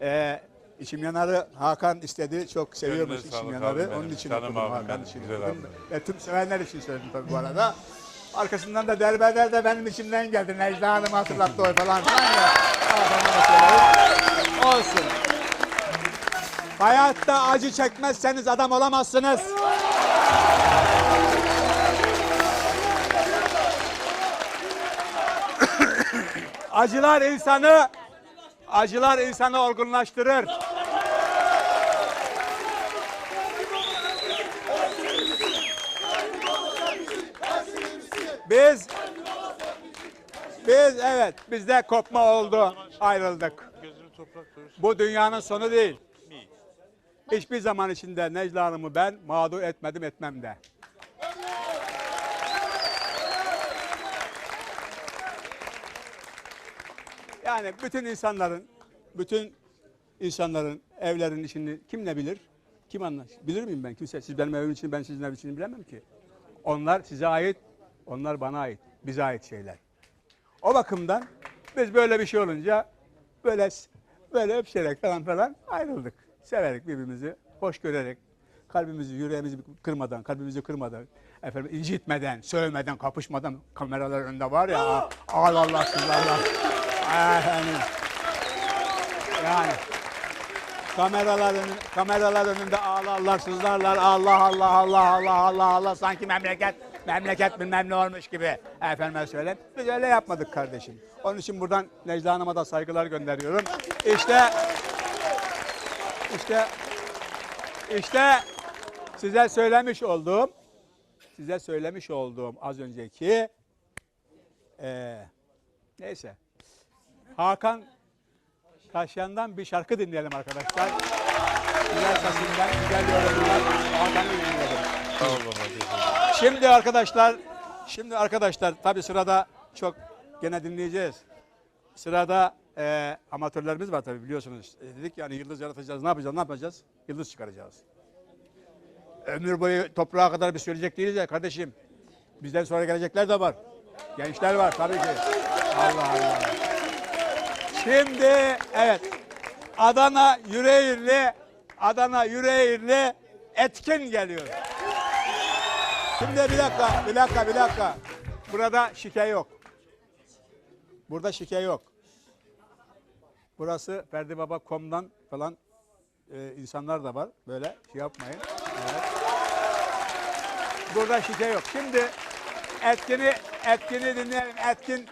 Ee, içim yanarı Hakan istedi. Çok seviyormuş Gönlüne içim sağlık yanarı. abim Onun benim. için Canım okudum abim Hakan benim, için. güzel okudum. abim. Ve tüm sevenler için söyledim tabii bu arada. Arkasından da derbeder de benim içimden geldi. Necla Hanım hatırlattı o falan filan ya. Olsun. Hayatta acı çekmezseniz adam olamazsınız. Acılar insanı acılar insanı olgunlaştırır. Biz biz evet bizde kopma oldu. Ayrıldık. Bu dünyanın sonu değil. Hiçbir zaman içinde Necla Hanım'ı ben mağdur etmedim etmem de. Yani bütün insanların, bütün insanların evlerin içini kim ne bilir? Kim anlar? Bilir miyim ben? Kimse. Siz benim evimin içini, ben sizin evin içini bilemem ki. Onlar size ait, onlar bana ait. Bize ait şeyler. O bakımdan biz böyle bir şey olunca böyle böyle öpüşerek falan falan ayrıldık. Severek birbirimizi, hoş görerek, kalbimizi, yüreğimizi kırmadan, kalbimizi kırmadan, efendim incitmeden, sövmeden, kapışmadan kameralar önünde var ya. Allah Allah Allah. Yani kameralar önünde, kameralar önünde ağlarlar, sızlarlar. Allah Allah Allah Allah Allah Allah sanki memleket memleket bilmem ne olmuş gibi. Efendime söyleyeyim. Biz öyle yapmadık kardeşim. Onun için buradan Necla Hanım'a da saygılar gönderiyorum. İşte işte işte size söylemiş olduğum size söylemiş olduğum az önceki eee neyse Hakan Taşyan'dan bir şarkı dinleyelim arkadaşlar. Güzel sesinden, güzel yorumlar. Hakan'ı dinleyelim. Baba. Şimdi arkadaşlar, şimdi arkadaşlar tabii sırada çok gene dinleyeceğiz. Sırada e, amatörlerimiz var tabii biliyorsunuz. E, dedik yani yıldız yaratacağız. Ne yapacağız? Ne yapacağız? Yıldız çıkaracağız. Ömür boyu toprağa kadar bir söyleyecek değiliz ya kardeşim. Bizden sonra gelecekler de var. Gençler var tabii ki. Allah Allah. Şimdi evet Adana Yüreğirli Adana Yüreğirli etkin geliyor. Şimdi bir dakika, bir dakika, bir dakika. Burada şike yok. Burada şike yok. Burası Ferdi Baba Kom'dan falan e, insanlar da var. Böyle şey yapmayın. Evet. Burada şike yok. Şimdi etkini, etkini dinleyelim. Etkin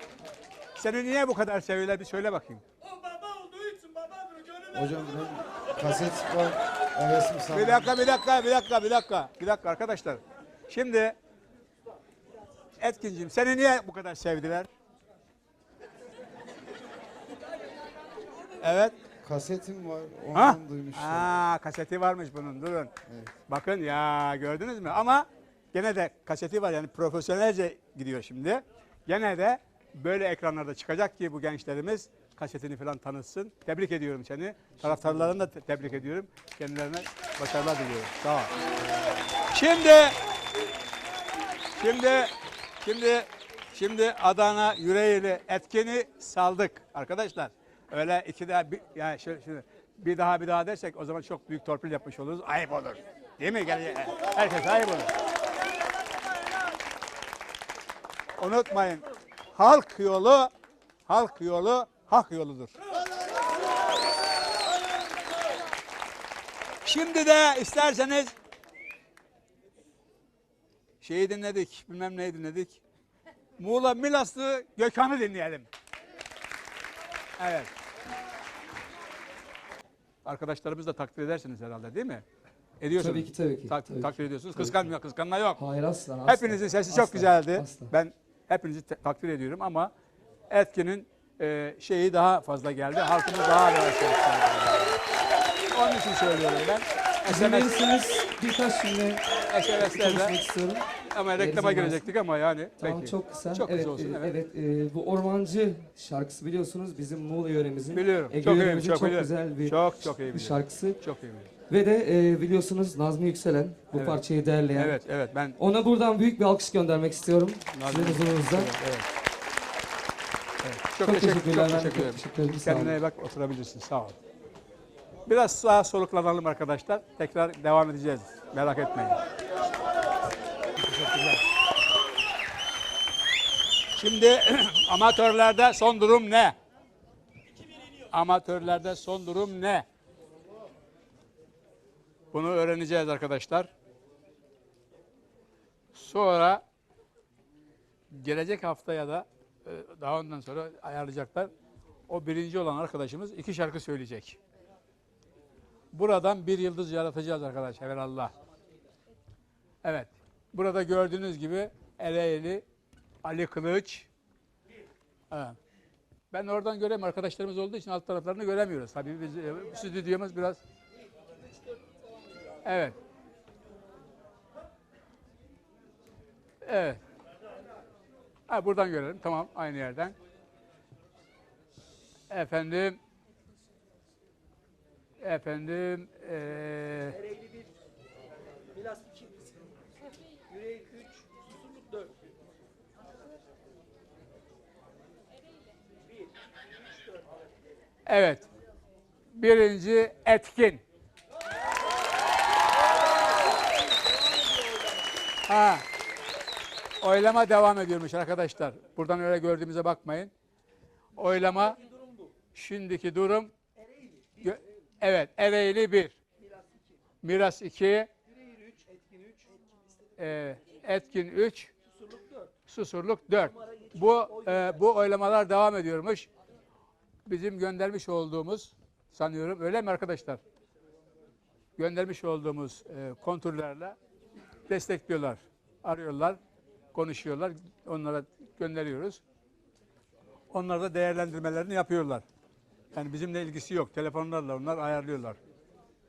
seni niye bu kadar seviyorlar bir söyle bakayım. O baba olduğu için babadır. Gönül Hocam ben kaset var. Hevesim sandım. Bir dakika, bir dakika, bir dakika, bir dakika. Bir dakika arkadaşlar. Şimdi Etkinciğim seni niye bu kadar sevdiler? Evet. Kasetim var. Ha? Ondan duymuştum. Aa, kaseti varmış bunun. Durun. Bakın ya gördünüz mü? Ama gene de kaseti var yani profesyonelce gidiyor şimdi. Gene de böyle ekranlarda çıkacak ki bu gençlerimiz kasetini falan tanıtsın. Tebrik ediyorum seni. Taraftarlarını da te- tebrik ediyorum. Kendilerine başarılar diliyorum. Sağ ol. Şimdi şimdi şimdi şimdi Adana Yüreğirli etkeni saldık arkadaşlar. Öyle iki daha bir, yani şöyle, şöyle, bir daha bir daha dersek o zaman çok büyük torpil yapmış oluruz. Ayıp olur. Değil mi? Gel, herkes ayıp olur. Unutmayın. Halk yolu halk yolu hak yoludur. Şimdi de isterseniz şeyi dinledik, bilmem neyi dinledik. Muğla Milaslı Gökhan'ı dinleyelim. Evet. Arkadaşlarımız da takdir edersiniz herhalde değil mi? Ediyorsunuz. Tabii ki, tabii ki, Tak- tabii takdir ki. ediyorsunuz. Tabii Kıskanmıyor, kıskanma yok. Hayır asla. Hepinizin sesi çok Asla, güzeldi. asla. Ben hepinizi takdir ediyorum ama Etkin'in e, şeyi daha fazla geldi. Halkımız daha da Onun için söylüyorum ben. SMS, birkaç cümle konuşmak istiyorum. ama reklama Verirsin girecektik ama yani. Tamam peki. çok kısa. Çok evet, kısa olsun. e, evet. evet. e, bu ormancı şarkısı biliyorsunuz bizim Muğla yöremizin. Biliyorum. Ege çok iyi, çok, çok, biliyorum. güzel bir Çok çok iyi biliyorum. şarkısı. Çok iyi biliyorum. Ve de e, biliyorsunuz Nazmi Yükselen bu Evet. parçayı derleyen. Evet, evet ben Ona buradan büyük bir alkış göndermek istiyorum. Nazmi Sizin huzurunuzda. Evet, evet. Evet, Çok, Çok teşekkür, teşekkürler. çok ben de teşekkür ederim. Teşekkür ederim. Sağ olun. Kendine iyi bak oturabilirsin. Sağ ol. Biraz daha soluklanalım arkadaşlar. Tekrar devam edeceğiz. Merak etmeyin. Teşekkürler. Şimdi amatörlerde son durum ne? Amatörlerde son durum ne? Bunu öğreneceğiz arkadaşlar. Sonra gelecek haftaya da e, daha ondan sonra ayarlayacaklar. O birinci olan arkadaşımız iki şarkı söyleyecek. Buradan bir yıldız yaratacağız arkadaş Allah. Evet. Burada gördüğünüz gibi Ereğli, Ali Kılıç. Evet. Ben oradan göremiyorum. Arkadaşlarımız olduğu için alt taraflarını göremiyoruz. Tabii biz e, stüdyomuz biraz... Evet. Evet. Ha, buradan görelim. Tamam. Aynı yerden. Efendim. Efendim. eee Milas 2. Yüreği 3. Susurluk 4. Evet. Birinci etkin. Ha. Oylama devam ediyormuş arkadaşlar. Buradan öyle gördüğümüze bakmayın. Oylama şimdiki durum Gö- Evet, Ereğli 1. Miras 2. Ee, Etkin 3. Susurluk 4. Bu e, bu oylamalar devam ediyormuş bizim göndermiş olduğumuz sanıyorum öyle mi arkadaşlar? Göndermiş olduğumuz e, kontürlerle destekliyorlar. Arıyorlar, konuşuyorlar. Onlara gönderiyoruz. Onlar da değerlendirmelerini yapıyorlar. Yani bizimle ilgisi yok. Telefonlarla onlar ayarlıyorlar.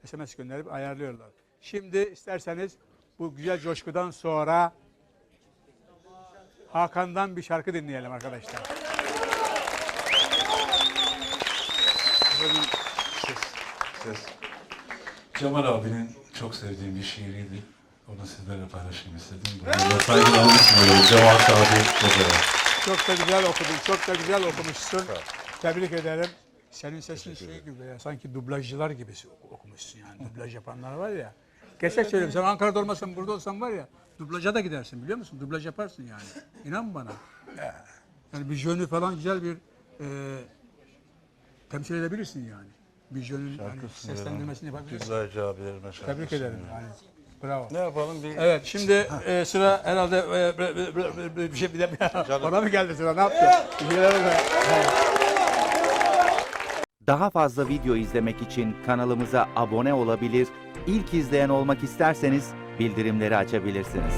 SMS gönderip ayarlıyorlar. Şimdi isterseniz bu güzel coşkudan sonra Hakan'dan bir şarkı dinleyelim arkadaşlar. Ses. Ses. Cemal abinin çok sevdiğim bir şiiriydi. Onu sizlerle paylaşayım istedim. Bunu da saygılarımı sunuyorum. Cemal abi çok da güzel okudun, çok da güzel okumuşsun. Tebrik ederim. Senin sesin şey gibi ya, sanki dublajcılar gibi okumuşsun yani. Dublaj yapanlar var ya. Gerçek söylüyorum, sen Ankara'da olmasan burada olsan var ya, dublaja da gidersin biliyor musun? Dublaj yaparsın yani. İnan bana. Yani bir jönü falan güzel bir e, temsil edebilirsin yani. Bir jönün yani seslendirmesini yapabilirsin. Güzelce abilerime şarkı Tebrik ederim yani. Bravo. Ne yapalım bir Evet şimdi e, sıra herhalde e, bir şey bir de bana mı geldi sıra ne yaptı? Bir şeyler oldu. Evet. Daha fazla video izlemek için kanalımıza abone olabilir, ilk izleyen olmak isterseniz bildirimleri açabilirsiniz.